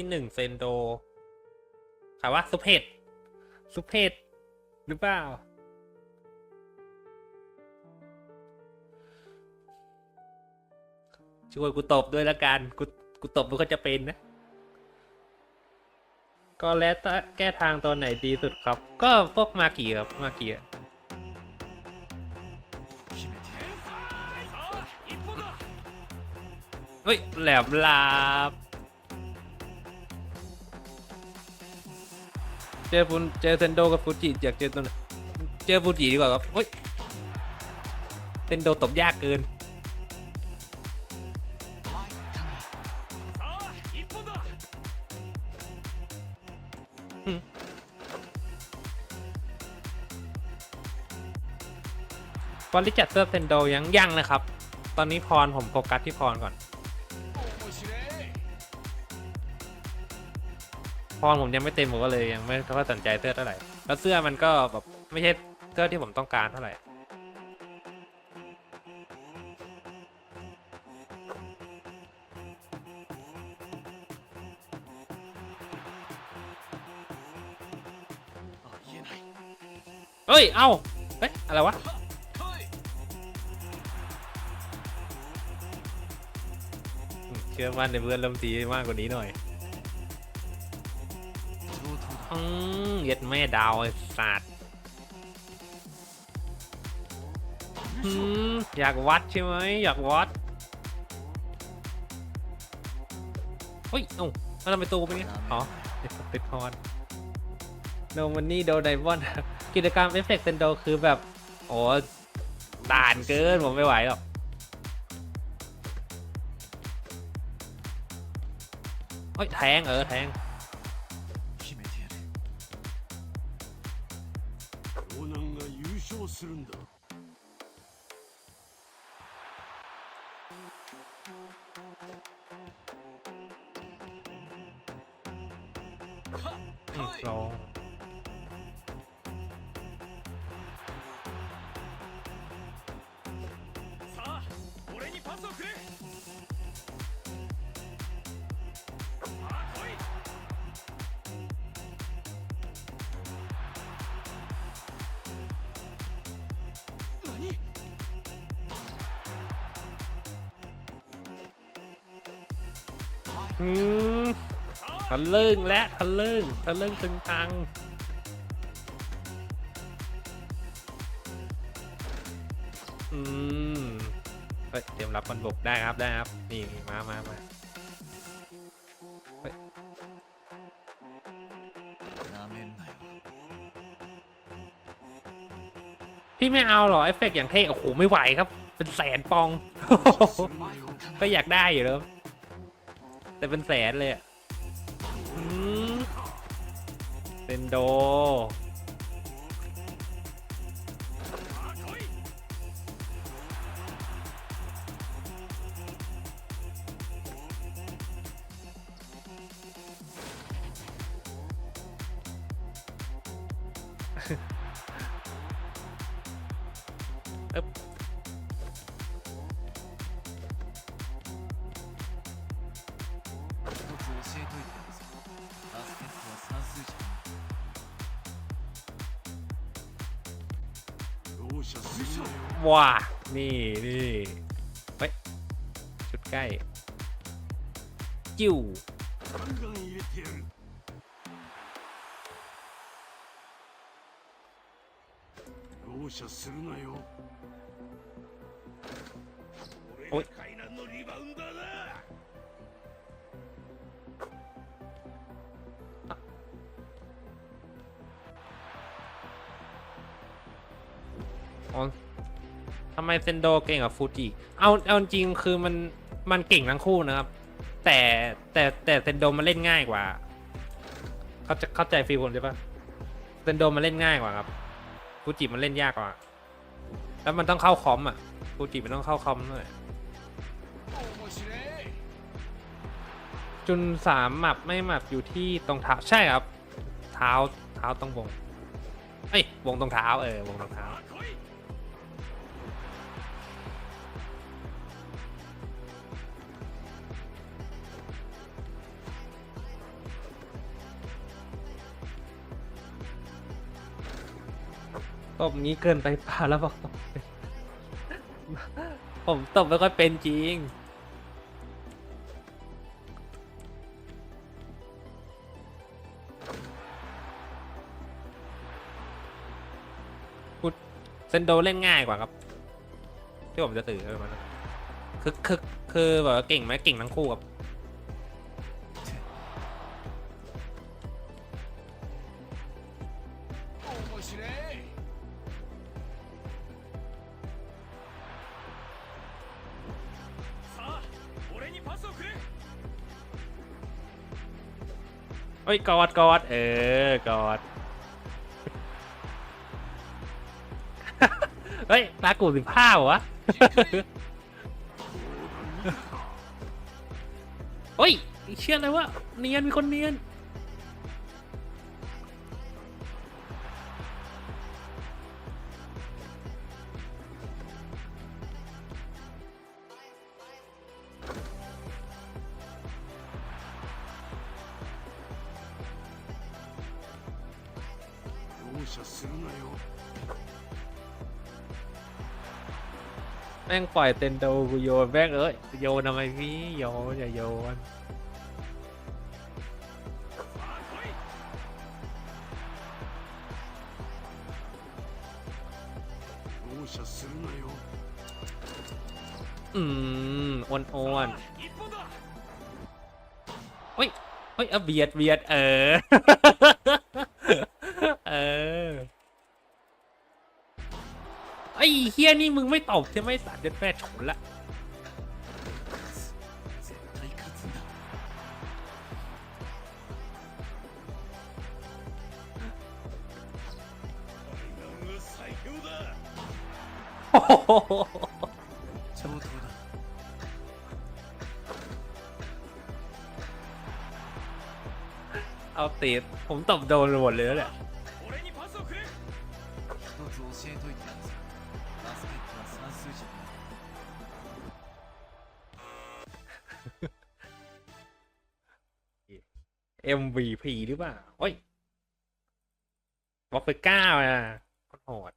ที่หนึ่งเซนโดถามว่าสุปเพศสุปเพศหรือเปล่า ช่วยกูตบด้วยละกัน กูกูตบมันก็จะเป็นนะ ก็แล้วแต่แก้ทางตัวไหนดีสุดครับ ก็พวกมากี่ครับ มากี่เฮ้ยแหลมลาบ อฟุนเจอเซนโดกับฟูจิอยากเจอตัวไหนเจอฟูจิดีกว่าครับเฮ้ยเซนโดตบยากเกินฟอลลิจัดเซอร์เซนโดยังยังนะครับ ตอนนี้พรผมโฟกัสที่พรก่อน พรผมยังไม่เต็มผมก็เลยยังไม่ค่อยสนใจเสื้อเท่าไหร่แล้วเสื้อมันก็แบบไม่ใช่เสื้อที่ผมต้องการเท่าไหร่เฮ้ย เอ้า เฮ้ย อะไรวะ เชื่อมั่นในเพื่อนลมตีมากกว่านี้หน่อย อืมเย็ดแม่ดาวไอ้สัตว์อืมอยากวัดใช่ไหมอยากวัดเฮ้ยเอ้าแล้วทำไมตูเป็นไงอ๋อติดพรโนมันนี่โดไดมอนด์กิจกรรมเอฟเฟกต์เซนโดคือแบบ โอ้ด่านเกิน ผมไม่ไหวหรอกเฮ้ย แทง เออ แทง するんだ？う。 ทะลึ่งและทะลึ่งทะลึ่งตึงตังอืมเฮ้ยเตรียมรับมันบกได้ครับได้ครับ นี่มามามาพี่ไม่เอาหรอเอฟเฟกอย่างเท่โอ้โหไม่ไหวครับ เป็นแสนปอง ก็อยากได้อยู่แล้ว แต่เป็นแสนเลยอะอืมเซนโดอึ๊ ว้านี่นี่ไปชุดใกล้ จิ้วโอ้ย ออทำไมเซนโดเก่งกับฟูจิเอาเอาจริงคือมันมันเก่งทั้งคู่นะครับ แต่แต่แต่เซนโดมันเล่นง่ายกว่า เขาจะเข้าใจฟีลผมใช่ปะเซนโดมันเล่นง่ายกว่าครับฟูจิมันเล่นยากกว่า แล้วมันต้องเข้าคอมอะฟูจิมันต้องเข้าคอมด้วยจุนสามหมับไม่หมับอยู่ที่ตรงเท้าใช่ครับ เท้าเท้าตรงวงเอ้ยวงตรงเท้าเออวงตรงเท้า ตบงี้เกินไปป่าแล้วบอกตบเป็นผมตบไม่ค่อยเป็นจริงพูดเซนโดเล่นง่ายกว่าครับ ที่ผมจะตื่นเออมันคือคือคือแบบว่าเก่งไหมเก่งทั้งคู่ครับ เอ้ยกอดกอดเออกอดเฮ้ยตากูสิบห้าวะเฮ้ยเชื่อเลยว่าเนียนมีคนเนียน 容赦するなよ แม่งปล่อยเตนโดกูโยนแม่งเอ้ยโยนทำไมพี่โยนอย่าโยน さあ来い容赦するなよ อืมอ้วนอ้วน さあ一本だ เฮ้ยเฮ้ยเอาเบียดเบียดเออ เอ เฮียนี่มึงไม่ตอบใช่ไหมสัตว์เด็ดแม่ชนละเอาเตะผมตบโดนหมดเลยแหละ MVP หรือเปล่าเฮ้ยบล็อกไปเก้าอะคตรโหด